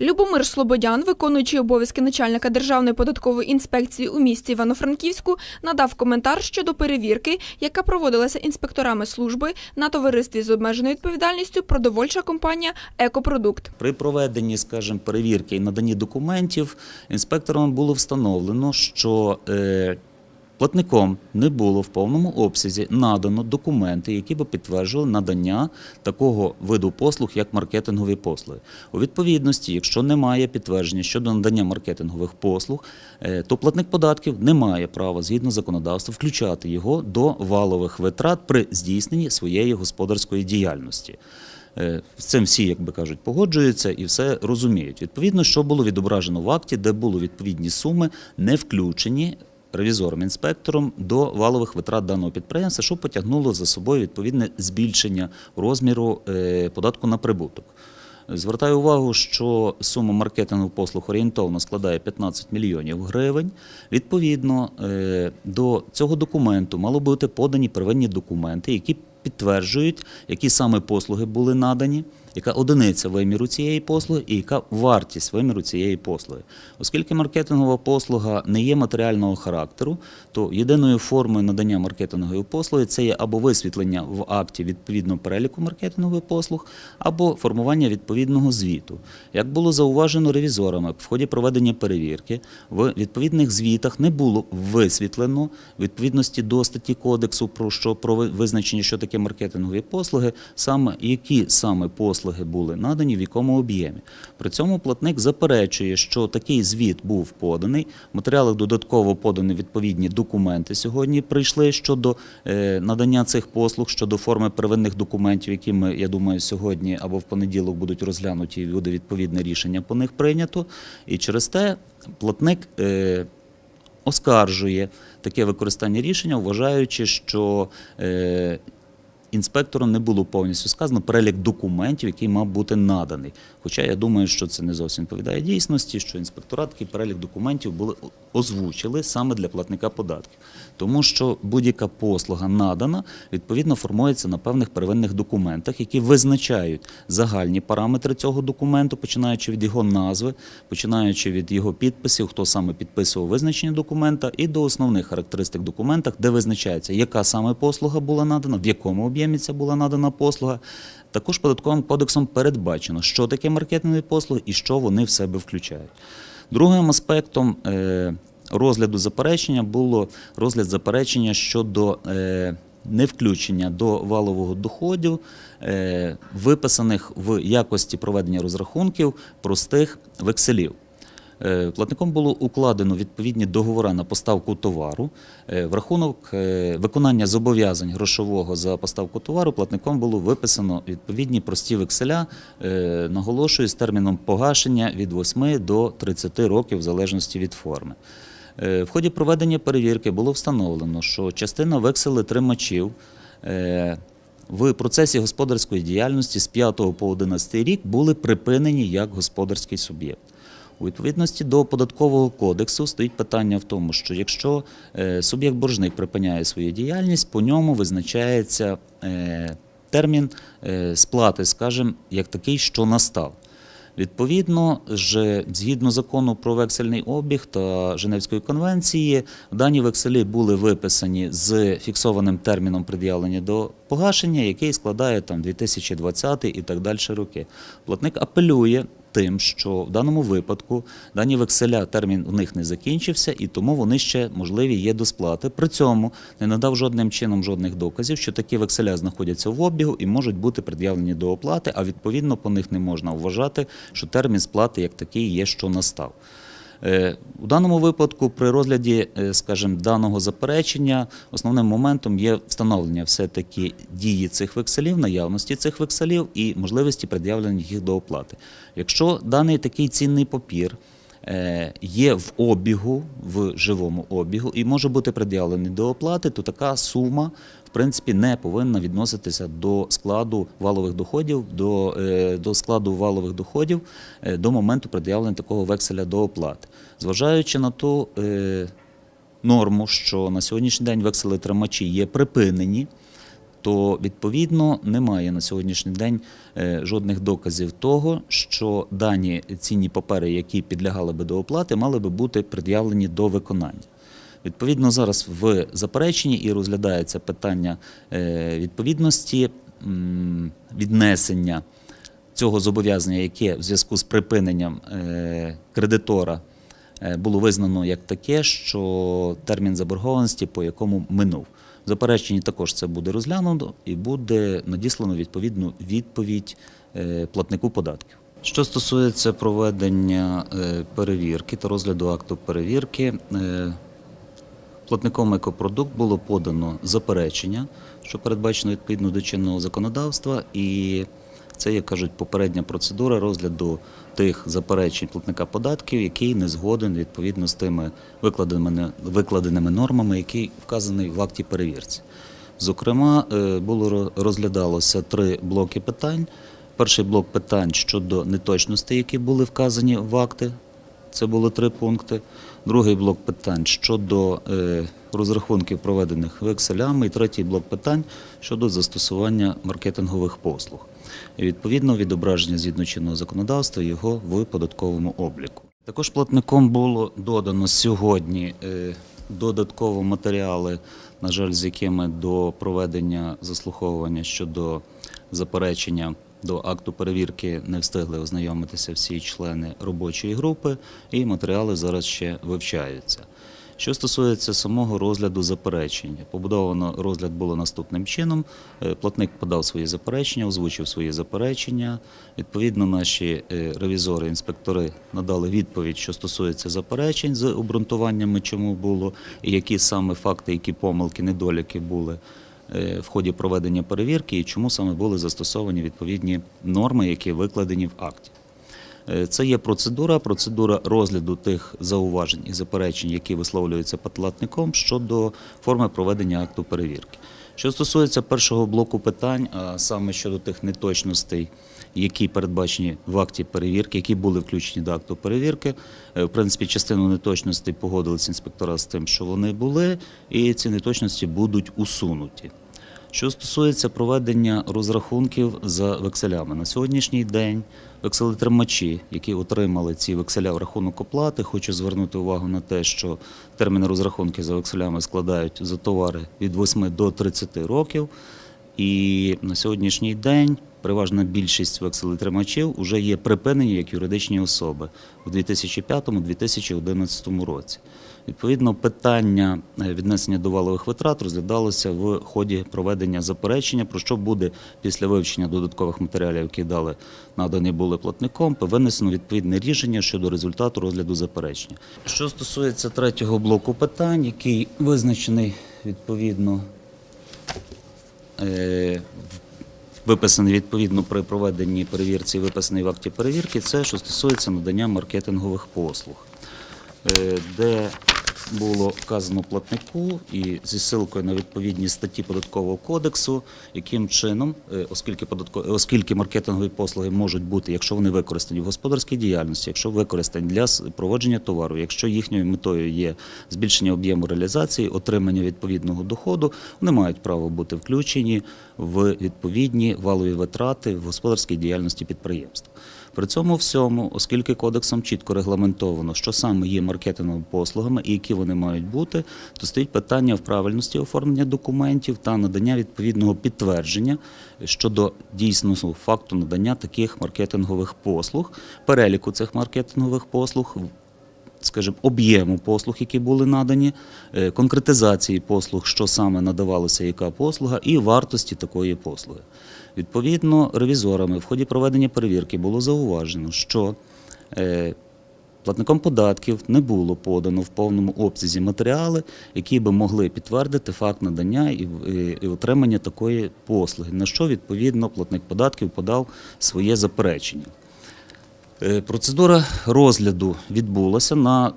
Любомир Слободян, виконуючий обов'язки начальника Державної податкової інспекції у місті Івано-Франківську, надав коментар щодо перевірки, яка проводилася інспекторами служби на товаристві з обмеженою відповідальністю продовольча компанія Екопродукт. При проведенні, скажімо, перевірки і наданні документів інспекторам було встановлено, що е, платником не було в повному обсязі надано документи, які би підтверджували надання такого виду послуг, як маркетингові послуги. У відповідності, якщо немає підтвердження щодо надання маркетингових послуг, е, то платник податків не має права згідно законодавства включати його до валових витрат при здійсненні своєї господарської діяльності. Е, З цим всі, як би кажуть, погоджуються і все розуміють. Відповідно, що було відображено в акті, де були відповідні суми, не включені ревізором-інспектором до валових витрат даного підприємства, що потягнуло за собою відповідне збільшення розміру е, податку на прибуток. Звертаю увагу, що сума маркетингових послуг орієнтовно складає 15 мільйонів гривень. Відповідно, е, до цього документу мало бути подані первинні документи, які підтверджують, які саме послуги були надані, яка одиниця виміру цієї послуги і яка вартість виміру цієї послуги. Оскільки маркетингова послуга не є матеріального характеру, то єдиною формою надання маркетингової послуги це є або висвітлення в акті відповідного переліку маркетингових послуг, або формування відповідного звіту. Як було зауважено ревізорами в ході проведення перевірки, в відповідних звітах не було висвітлено відповідності до статті кодексу про що про визначення, що таке маркетингові послуги, саме які саме послуги були надані в якому об'ємі. При цьому платник заперечує, що такий звіт був поданий. В матеріалах додатково подані відповідні документи сьогодні прийшли щодо е, надання цих послуг, щодо форми первинних документів, які ми, я думаю, сьогодні або в понеділок будуть розглянуті і буде відповідне рішення по них прийнято. І через те платник. Е, оскаржує таке використання рішення, вважаючи, що інспектором не було повністю сказано перелік документів, який мав бути наданий. Хоча я думаю, що це не зовсім відповідає дійсності, що інспектора такий перелік документів були озвучили саме для платника податків. Тому що будь-яка послуга надана, відповідно формується на певних первинних документах, які визначають загальні параметри цього документу, починаючи від його назви, починаючи від його підписів, хто саме підписував визначення документа, і до основних характеристик документа, де визначається, яка саме послуга була надана, в якому об'ємі ця була надана послуга. Також податковим кодексом передбачено, що таке маркетингові послуги і що вони в себе включають. Другим аспектом е, розгляду заперечення було розгляд заперечення щодо е, невключення до валового доходу е, виписаних в якості проведення розрахунків простих векселів. Е, Платником було укладено відповідні договори на поставку товару. Е, В рахунок е, виконання зобов'язань грошового за поставку товару платником було виписано відповідні прості векселя, наголошую, з терміном погашення від 8 до 30 років в залежності від форми. В ході проведення перевірки було встановлено, що частина векселетримачів в процесі господарської діяльності з 5 по 11 рік були припинені як господарський суб'єкт. У відповідності до податкового кодексу стоїть питання в тому, що якщо е, суб'єкт боржник припиняє свою діяльність, по ньому визначається е, термін е, сплати, скажімо, як такий, що настав. Відповідно ж, згідно закону про вексельний обіг та Женевської конвенції, дані векселі були виписані з фіксованим терміном пред'явлення до погашення, який складає там 2020 і так далі роки. Платник апелює тим, що в даному випадку дані векселя термін в них не закінчився, і тому вони ще можливі є до сплати. При цьому не надав жодним чином жодних доказів, що такі векселя знаходяться в обігу і можуть бути пред'явлені до оплати, а відповідно по них не можна вважати, що термін сплати як такий є, що настав. Е, У даному випадку, при розгляді, е, скажімо, даного заперечення, основним моментом є встановлення все-таки дії цих векселів, наявності цих векселів і можливості пред'явлення їх до оплати. Якщо даний такий цінний папір є в обігу, в живому обігу і може бути пред'явлений до оплати, то така сума в принципі не повинна відноситися до складу валових доходів, до, е, до складу валових доходів е, до моменту пред'явлення такого векселя до оплати. Зважаючи на ту е, норму, що на сьогоднішній день векселетримачі є припинені. То відповідно немає на сьогоднішній день е, жодних доказів того, що дані цінні папери, які підлягали би до оплати, мали би бути пред'явлені до виконання. Відповідно, зараз в запереченні і розглядається питання е, відповідності віднесення цього зобов'язання, яке в зв'язку з припиненням е, кредитора було визнано як таке, що термін заборгованості по якому минув. В запереченні також це буде розглянуто і буде надіслано відповідну відповідь е, платнику податків. Що стосується проведення е, перевірки та розгляду акту перевірки, е, Платником екопродукт було подано заперечення, що передбачено відповідно до чинного законодавства, і це, як кажуть, попередня процедура розгляду тих заперечень платника податків, який не згоден відповідно з тими викладеними, викладеними нормами, які вказані в акті перевірці. Зокрема, е, було розглядалося три блоки питань. Перший блок питань щодо неточностей, які були вказані в акти, це було три пункти. Другий блок питань щодо е, розрахунків, проведених векселями, і третій блок питань щодо застосування маркетингових послуг. Відповідно відображення згідно чинного законодавства його в податковому обліку. Також платником було додано сьогодні е, додатково матеріали, на жаль, з якими до проведення заслуховування щодо заперечення до акту перевірки не встигли ознайомитися всі члени робочої групи, і матеріали зараз ще вивчаються. Що стосується самого розгляду заперечень, побудовано розгляд було наступним чином. Е, Платник подав свої заперечення, озвучив свої заперечення. Відповідно, наші е, ревізори, інспектори надали відповідь, що стосується заперечень з обґрунтуваннями, чому було, і які саме факти, які помилки, недоліки були е, в ході проведення перевірки, і чому саме були застосовані відповідні норми, які викладені в акті. Е, Це є процедура, процедура розгляду тих зауважень і заперечень, які висловлюються платником щодо форми проведення акту перевірки. Що стосується першого блоку питань, а саме щодо тих неточностей, які передбачені в акті перевірки, які були включені до акту перевірки, е, в принципі, частину неточностей погодилися інспектора з тим, що вони були, і ці неточності будуть усунуті. Що стосується проведення розрахунків за векселями, на сьогоднішній день векселетримачі, які отримали ці векселя в рахунок оплати, хочу звернути увагу на те, що терміни розрахунки за векселями складають за товари від 8 до 30 років. І на сьогоднішній день переважна більшість векселетримачів вже є припинені як юридичні особи у 2005-2011 році. Відповідно, питання е, віднесення до валових витрат розглядалося в ході проведення заперечення, про що буде після вивчення додаткових матеріалів, які дали надані були платником, винесено відповідне рішення щодо результату розгляду заперечення. Що стосується третього блоку питань, який визначений відповідно е, виписаний відповідно при проведенні перевірці, виписаний в акті перевірки, це що стосується надання маркетингових послуг, Е, де було вказано платнику і зі ссилкою на відповідні статті податкового кодексу, яким чином, е, оскільки податко, оскільки маркетингові послуги можуть бути, якщо вони використані в господарській діяльності, якщо використані для проводження товару, якщо їхньою метою є збільшення об'єму реалізації, отримання відповідного доходу, вони мають право бути включені в відповідні валові витрати в господарській діяльності підприємства. При цьому всьому, оскільки кодексом чітко регламентовано, що саме є маркетинговими послугами і які вони мають бути, то стоїть питання в правильності оформлення документів та надання відповідного підтвердження щодо дійсного факту надання таких маркетингових послуг, переліку цих маркетингових послуг. Скажімо, об'єму послуг, які були надані, е, конкретизації послуг, що саме надавалося, яка послуга, і вартості такої послуги. Відповідно, ревізорами в ході проведення перевірки було зауважено, що е, платником податків не було подано в повному обсязі матеріали, які би могли підтвердити факт надання і, і, і отримання такої послуги, на що відповідно платник податків подав своє заперечення. Е, Процедура розгляду відбулася. На е,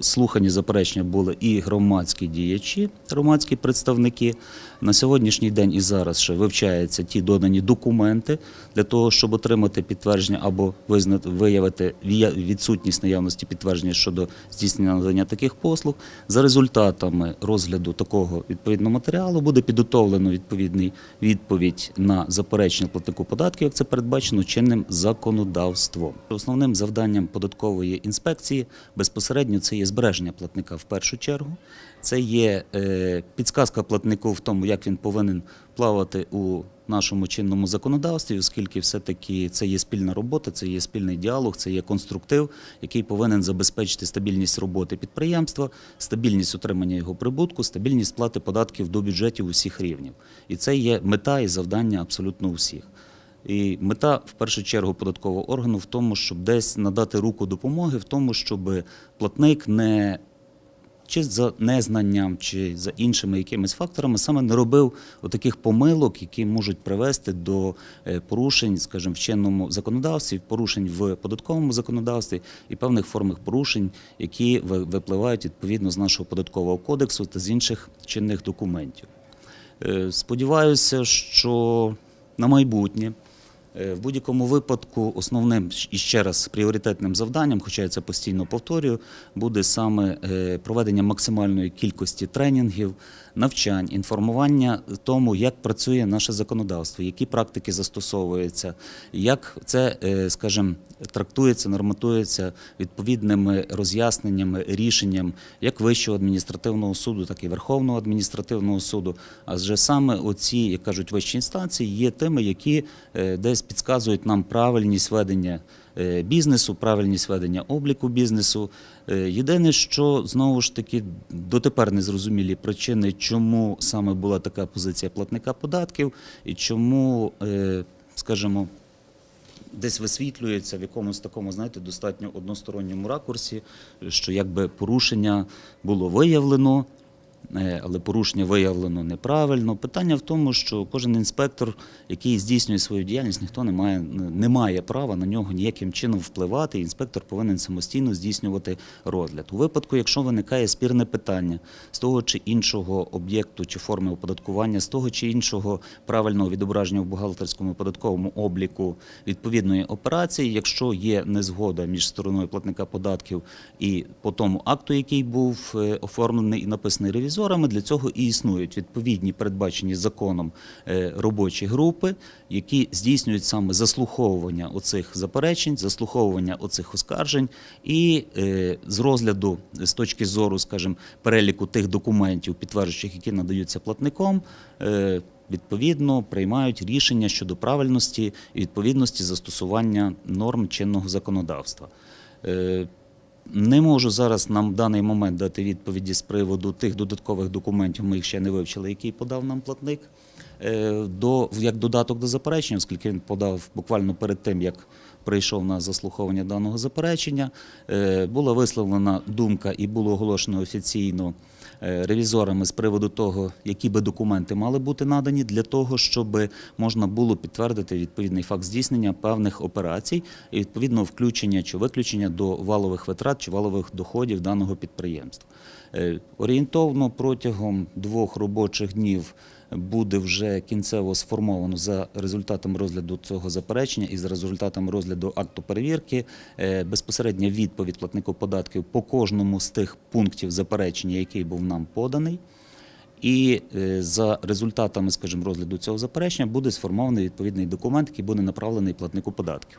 слуханні заперечення були і громадські діячі, громадські представники. На сьогоднішній день і зараз ще вивчаються ті додані документи для того, щоб отримати підтвердження або визнати, виявити відсутність наявності підтвердження щодо здійснення надання таких послуг. За результатами розгляду такого відповідного матеріалу буде підготовлено відповідний відповідь на заперечення платнику податків, як це передбачено чинним законодавством. Основним завданням податкової інспекції безпосередньо це є збереження платника в першу чергу. Це є е, підсказка платнику в тому, як він повинен плавати у нашому чинному законодавстві, оскільки все-таки це є спільна робота, це є спільний діалог, це є конструктив, який повинен забезпечити стабільність роботи підприємства, стабільність отримання його прибутку, стабільність сплати податків до бюджетів усіх рівнів. І це є мета і завдання абсолютно усіх. І мета в першу чергу податкового органу в тому, щоб десь надати руку допомоги, в тому, щоб платник не чи за незнанням, чи за іншими якимись факторами саме не робив отаких помилок, які можуть привести до е, порушень, скажімо, в чинному законодавстві, порушень в податковому законодавстві і певних формах порушень, які ви- випливають відповідно з нашого податкового кодексу та з інших чинних документів. Е, Сподіваюся, що на майбутнє. Е, В будь-якому випадку основним і ще раз пріоритетним завданням, хоча я це постійно повторюю, буде саме е, проведення максимальної кількості тренінгів, навчань, інформування тому, як працює наше законодавство, які практики застосовуються, як це, е, скажімо, трактується, норматується відповідними роз'ясненнями, рішенням як Вищого адміністративного суду, так і Верховного адміністративного суду. Адже саме оці, як кажуть, вищі інстанції є тими, які е, підказують нам правильність ведення е, бізнесу, правильність ведення обліку бізнесу. Е, Єдине, що знову ж таки дотепер незрозумілі причини, чому саме була така позиція платника податків і чому, е, скажімо, десь висвітлюється в якомусь такому, знаєте, достатньо односторонньому ракурсі, що якби порушення було виявлено, але порушення виявлено неправильно. Питання в тому, що кожен інспектор, який здійснює свою діяльність, ніхто не має, не має права на нього ніяким чином впливати. Інспектор повинен самостійно здійснювати розгляд. У випадку, якщо виникає спірне питання з того чи іншого об'єкту чи форми оподаткування, з того чи іншого правильного відображення в бухгалтерському податковому обліку відповідної операції, якщо є незгода між стороною платника податків і по тому акту, який був е, оформлений і написаний ревізорами, для цього і існують відповідні передбачені законом е, робочі групи, які здійснюють саме заслуховування оцих заперечень, заслуховування оцих оскаржень, і е, з розгляду з точки зору, скажімо, переліку тих документів, підтверджуючих, які надаються платником. е, Відповідно, приймають рішення щодо правильності і відповідності застосування норм чинного законодавства. Не можу зараз нам в даний момент дати відповіді з приводу тих додаткових документів, ми їх ще не вивчили, які подав нам платник, е, до, як додаток до заперечення, оскільки він подав буквально перед тим, як прийшов на заслуховування даного заперечення. Е, Була висловлена думка і було оголошено офіційно ревізорами з приводу того, які би документи мали бути надані для того, щоб можна було підтвердити відповідний факт здійснення певних операцій і відповідно включення чи виключення до валових витрат чи валових доходів даного підприємства. Е, Орієнтовно протягом двох робочих днів буде вже кінцево сформовано за результатом розгляду цього заперечення і за результатом розгляду акту перевірки е, безпосередня відповідь платнику податків по кожному з тих пунктів заперечення, який був нам поданий. І е, за результатами, скажімо, розгляду цього заперечення буде сформований відповідний документ, який буде направлений платнику податків.